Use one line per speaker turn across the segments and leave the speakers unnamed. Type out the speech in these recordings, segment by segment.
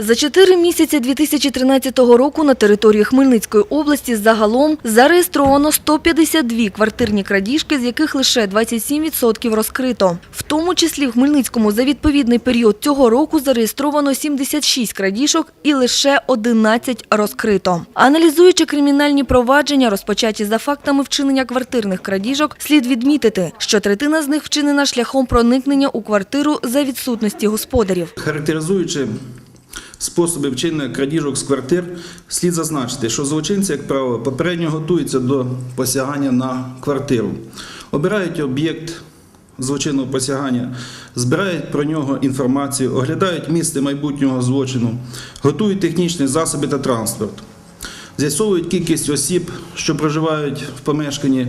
За чотири місяці 2013 року на території Хмельницької області загалом зареєстровано 152 квартирні крадіжки, з яких лише 27% розкрито. В тому числі в Хмельницькому за відповідний період цього року зареєстровано 76 крадіжок і лише 11 розкрито. Аналізуючи кримінальні провадження, розпочаті за фактами вчинення квартирних крадіжок, слід відмітити, що третина з них вчинена шляхом проникнення у квартиру за відсутності господарів.
Характеризуючи способи вчинення крадіжок з квартир, слід зазначити, що злочинці, як правило, попередньо готуються до посягання на квартиру, обирають об'єкт злочинного посягання, збирають про нього інформацію, оглядають місце майбутнього злочину, готують технічні засоби та транспорт, з'ясовують кількість осіб, що проживають в помешканні,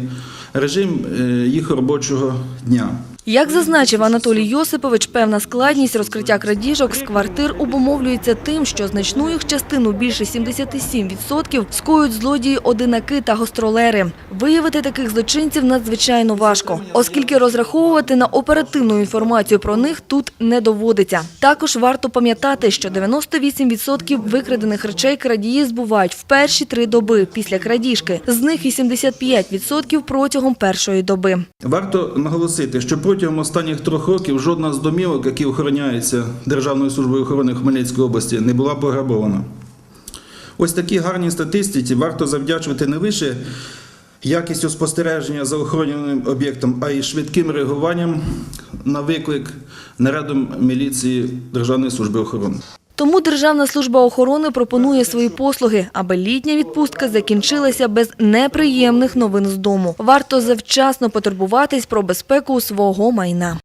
режим е, їх робочого дня.
Як зазначив Анатолій Йосипович, певна складність розкриття крадіжок з квартир обумовлюється тим, що значну їх частину більше 77% скоюють злодії-одинаки та гостролери. Виявити таких злочинців надзвичайно важко, оскільки розраховувати на оперативну інформацію про них тут не доводиться. Також варто пам'ятати, що 98% викрадених речей крадії збувають в перші три доби після крадіжки, з них 85% протягом першої доби.
Варто наголосити, що протягом останніх трьох років жодна з домівок, які охороняються Державною службою охорони Хмельницької області, не була пограбована. Ось такій гарній статистиці варто завдячувати не лише якістю спостереження за охороненим об'єктом, а й швидким реагуванням на виклик нарядом міліції Державної служби охорони.
Тому Державна служба охорони пропонує свої послуги, аби літня відпустка закінчилася без неприємних новин з дому. Варто завчасно потурбуватись про безпеку свого майна.